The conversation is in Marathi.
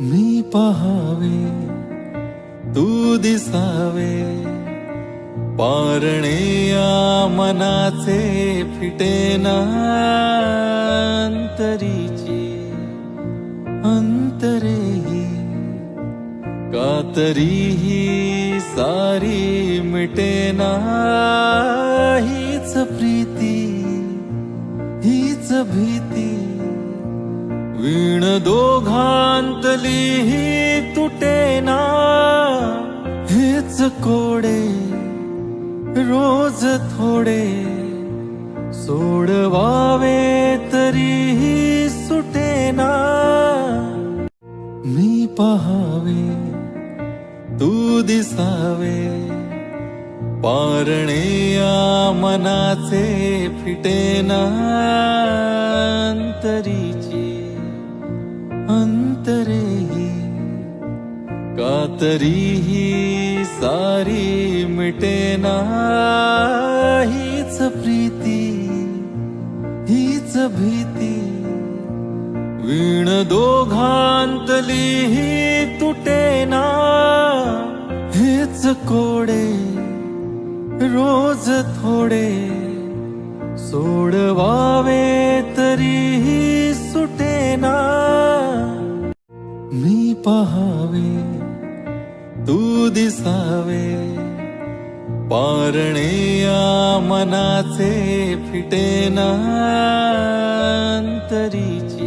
मी पहावे तू दिसावे. पारणे या मनाचे फिटेना अंतरीची अंतरेही कातरीही सारी मिटेना हीच प्रीती हीच भीती. वीण दोघांतली ही तुटेना हेच कोडे रोज थोडे. सोडवावे तरीही सुटेना मी पहावे तू दिसावे. पारणे या मनाचे फिटेना तरी अंतरेही कातरीही सारी मिटेना हीच प्रीती हीच भीती. वीण दोघांतली ही तुटेना हेच कोडे रोज थोडे सोडवावे तरीही पहावे तू दिसावे. पारणे या मनाचे फिटेना अंतरीची